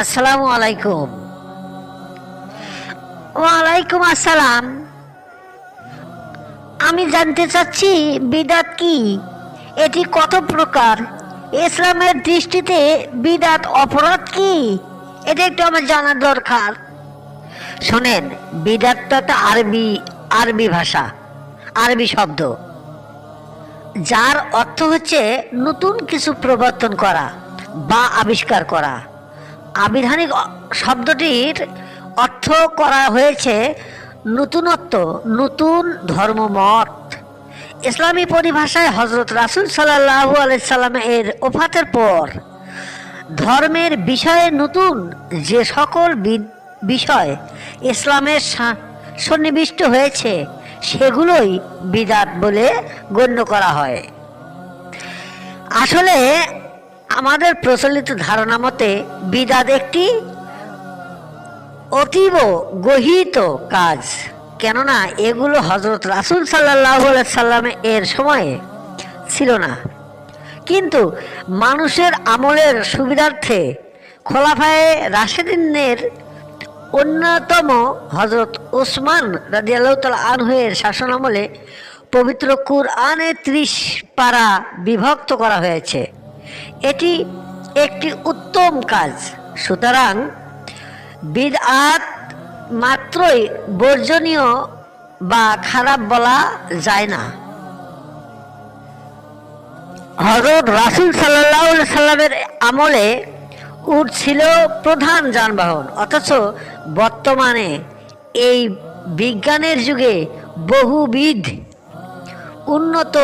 আসসালামু আলাইকুম। ওয়ালাইকুম আসসালাম। আমি জানতে চাচ্ছি, বিদাত কি? এটি কত প্রকার? ইসলামের দৃষ্টিতে বিদাত অপরাধ কি? এটা একটু আমার জানার দরকার। শোনেন বিদাত তো একটা আরবি আরবি ভাষা, আরবি শব্দ। যার অর্থ হচ্ছে নতুন কিছু প্রবর্তন করা বা আবিষ্কার করা। আবিধানিক শব্দটির অর্থ করা হয়েছে নতুনত্ব, নতুন ধর্মমত। ইসলামী পরিভাষায় হজরত রাসুল সাল্লাহু আলাইসাল্লাম এর ওফাতের পর ধর্মের বিষয়ে নতুন যে সকল বিষয় ইসলামের সন্নিবিষ্ট হয়েছে, সেগুলোই বিদাত বলে গণ্য করা হয়। আসলে আমাদের প্রচলিত ধারণা মতে বিদাত একটি অতীব গহিত কাজ। কেননা এগুলো হজরত রাসুল সাল্লাহ সাল্লাম এর সময়ে ছিল না। কিন্তু মানুষের আমলের সুবিধার্থে খোলাফায়ে রাশেদিনের অন্যতম হজরত ওসমান রাজিয়াল্লাহ তাল শাসন আমলে পবিত্র কুরআনে ত্রিশ পারা বিভক্ত করা হয়েছে। এটি একটি উত্তম কাজ। সুতরাং বিদআত মাত্রই বর্জনীয় বা খারাপ বলা যায় না। হজরত রাসুল সাল্লাহ সাল্লামের আমলে উট ছিল প্রধান যানবাহন, অথচ বর্তমানে এই বিজ্ঞানের যুগে বহুবিধ উন্নত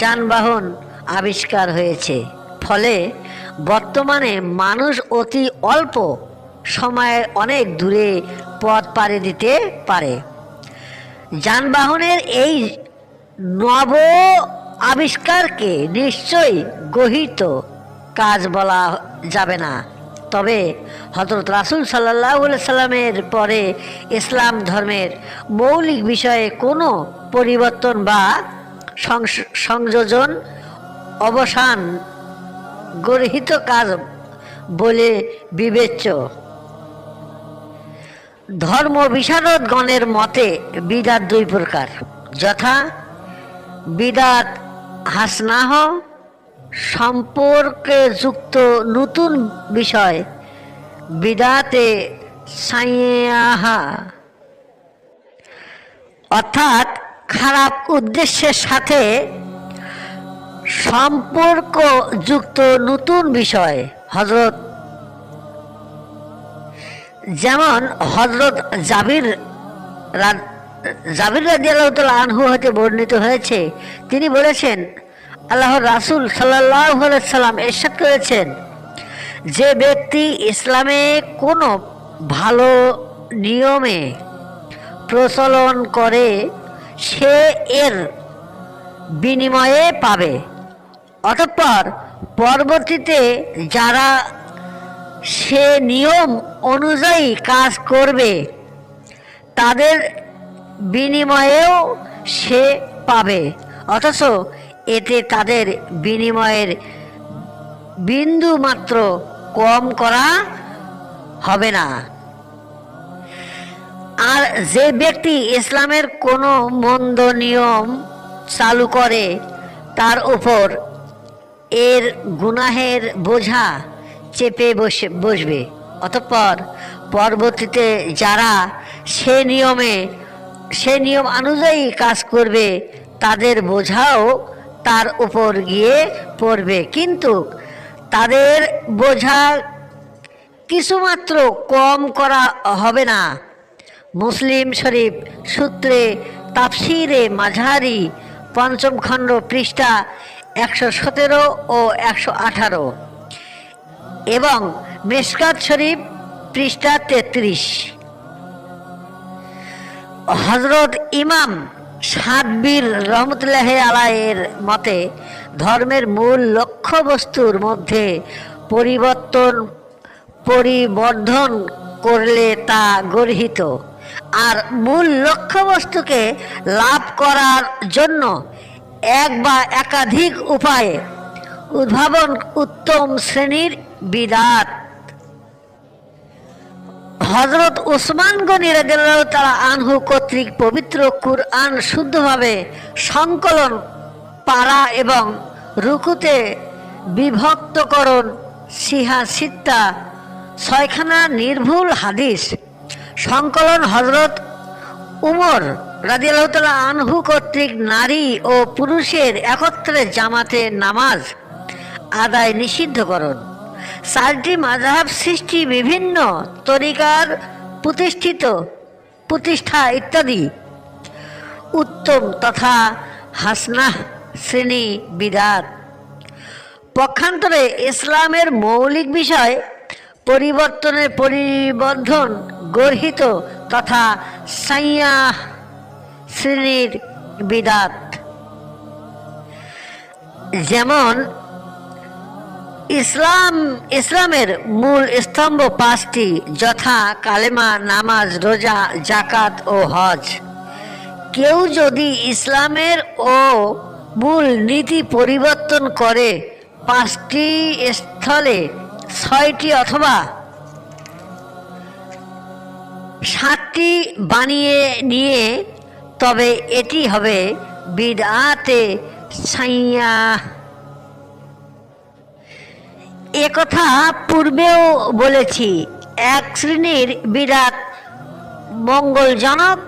যানবাহন আবিষ্কার হয়েছে। ফলে বর্তমানে মানুষ অতি অল্প সময়ে অনেক দূরে পথ পাড়ি দিতে পারে। যানবাহনের এই নব আবিষ্কারকে নিশ্চয়ই গহিত কাজ বলা যাবে না। তবে হজরত রাসুল সাল্লাহ সাল্লামের পরে ইসলাম ধর্মের মৌলিক বিষয়ে কোনো পরিবর্তন বা সংযোজন অবসান গর্হিত কাজ বলে বিবেচ্য। ধর্ম বিশারদগণের মতে বিদাত দুই প্রকার। যথা, বিদাত হাসনাহ, সম্পর্কে যুক্ত নতুন বিষয়, বিদাতে অর্থাৎ খারাপ উদ্দেশ্যের সাথে সম্পর্ক যুক্ত নতুন বিষয় হজরত যেমন হজরত জাবির জাবির রাদিয়াল্লাহু আনহু হতে বর্ণিত হয়েছে, তিনি বলেছেন, আল্লাহর রাসূল আলাইহি সাল্লাম এরশাদ করেছেন, যে ব্যক্তি ইসলামে কোনো ভালো নিয়মে প্রচলন করে, সে এর বিনিময়ে পাবে। অতঃপর পরবর্তীতে যারা সে নিয়ম অনুযায়ী কাজ করবে, তাদের বিনিময়েও সে পাবে। অথচ এতে তাদের বিনিময়ের বিন্দু মাত্র কম করা হবে না। আর যে ব্যক্তি ইসলামের কোনো মন্দ নিয়ম চালু করে, তার উপর এর গুনাহের বোঝা চেপে বসে, বসবে। অতঃপর পরবর্তীতে যারা সে নিয়মে, সে নিয়ম অনুযায়ী কাজ করবে, তাদের বোঝাও তার উপর গিয়ে পড়বে। কিন্তু তাদের বোঝা কিছুমাত্র কম করা হবে না। মুসলিম শরীফ সূত্রে তাফসিরে মাঝারি পঞ্চম খণ্ড পৃষ্ঠা একশো সতেরো ও একশো আঠারো। এবং মেসকাত শরীফ পৃষ্ঠা তেত্রিশ। হজরত ইমাম সাদবীর রহমতুল্লাহ আলায়ের মতে, ধর্মের মূল লক্ষ্যবস্তুর মধ্যে পরিবর্তন, পরিবর্ধন করলে তা গর্হিত। আর মূল লক্ষ্যবস্তুকে লাভ করার জন্য এক বা একাধিক উপায়ে উদ্ভাবন উত্তম শ্রেণির বিদাত। হজরত উসমান গনি তারা আনহু কর্তৃক পবিত্র কুরআন শুদ্ধভাবে সংকলন, পারা এবং রুকুতে বিভক্তকরণ, সিহা সিত্তা, ছয়খানা নির্ভুল হাদিস, সংকলন হজরত উমর রাদিয়াল্লাহু আনহু কর্তৃক নারী ও পুরুষের একত্রে জামাতে নামাজ আদায় নিষিদ্ধকরণ চারটি মাযহাব সৃষ্টি বিভিন্ন তরিকার প্রতিষ্ঠিত প্রতিষ্ঠা ইত্যাদি। উত্তম তথা হাসনাহ শ্রেণি বিদাত পক্ষান্তরে ইসলামের মৌলিক বিষয় পরিবর্তনের পরিবর্ধন গর্হিত তথা সাইয়া শ্রেণির বিদাত। যেমন ইসলাম, ইসলামের মূল স্তম্ভ পাঁচটি, যথা কালেমা, নামাজ, রোজা জাকাত ও হজ। কেউ যদি ইসলামের ও মূল নীতি পরিবর্তন করে পাঁচটি স্থলে ছয়টি অথবা সাতটি বানিয়ে নিয়ে তবে এটি হবে বিদআতে সাইয়া একথা পূর্বেও বলেছি, এক শ্রেণির বিরাট মঙ্গলজনক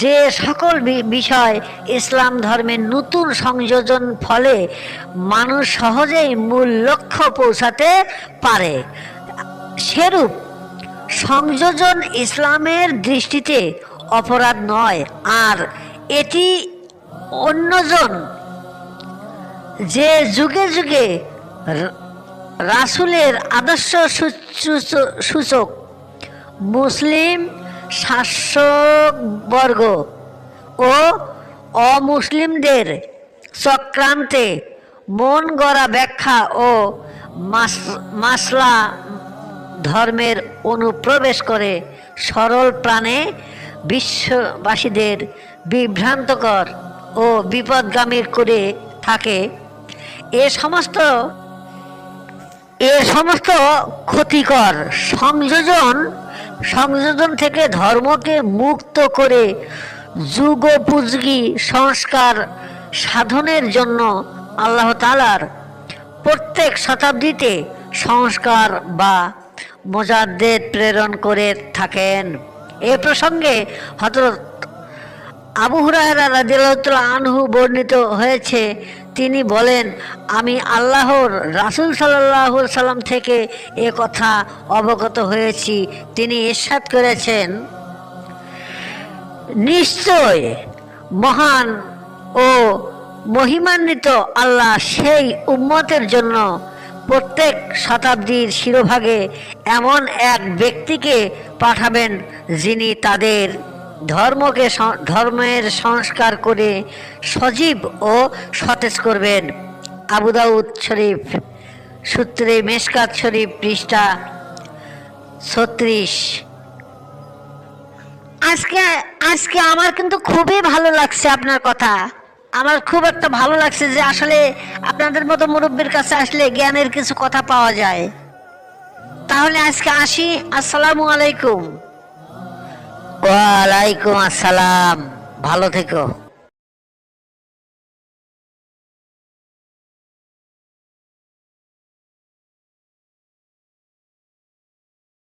যে সকল বিষয় ইসলাম ধর্মের নতুন সংযোজন ফলে মানুষ সহজেই মূল লক্ষ্য পৌঁছাতে পারে। সেরূপ সংযোজন ইসলামের দৃষ্টিতে অপরাধ নয়। আর এটি অন্যজন যে যুগে যুগে রাসূলের আদর্শ সূচক মুসলিম শাসকবর্গ ও অমুসলিমদের চক্রান্তে মন গড়া ব্যাখ্যা ও মাস- মাসলা ধর্মের অনুপ্রবেশ করে সরল প্রাণে বিশ্ববাসীদের বিভ্রান্তকর ও বিপদগামীর করে থাকে। এ সমস্ত এ সমস্ত ক্ষতিকর সংযোজন সংযোজন থেকে ধর্মকে মুক্ত করে যুগোপযোগী সংস্কার সাধনের জন্য আল্লাহ তালার প্রত্যেক শতাব্দীতে সংস্কার বা মোজাদ্দেদ প্রেরণ করে থাকেন। এ প্রসঙ্গে হজরত আবু হুরায়রা রাদিয়াল্লাহু আনহু বর্ণিত হয়েছে। তিনি বলেন, আমি আল্লাহর রাসূল সাল্লাল্লাহু সাল্লাম থেকে এ কথা অবগত হয়েছি। তিনি ইরশাদ করেছেন, নিশ্চয় মহান ও মহিমান্বিত আল্লাহ সেই উম্মতের জন্য প্রত্যেক শতাব্দীর শিরোভাগে এমন এক ব্যক্তিকে পাঠাবেন যিনি তাদের ধর্মকে ধর্মের সংস্কার করে সজীব ও সতেজ করবেন। আবু দাউদ শরীফ, সূত্রে মেশকাত শরীফ, পৃষ্ঠা ছত্রিশ। আজকে আজকে আমার কিন্তু খুবই ভালো লাগছে আপনার কথা। আমার খুব একটা ভালো লাগছে যে আসলে আপনাদের মতো মুরব্বীর কাছে আসলে জ্ঞানের কিছু কথা পাওয়া যায়। তাহলে আজকে আসি। আসসালামু আলাইকুম। ওয়ালাইকুম আসসালাম। ভালো থেকো।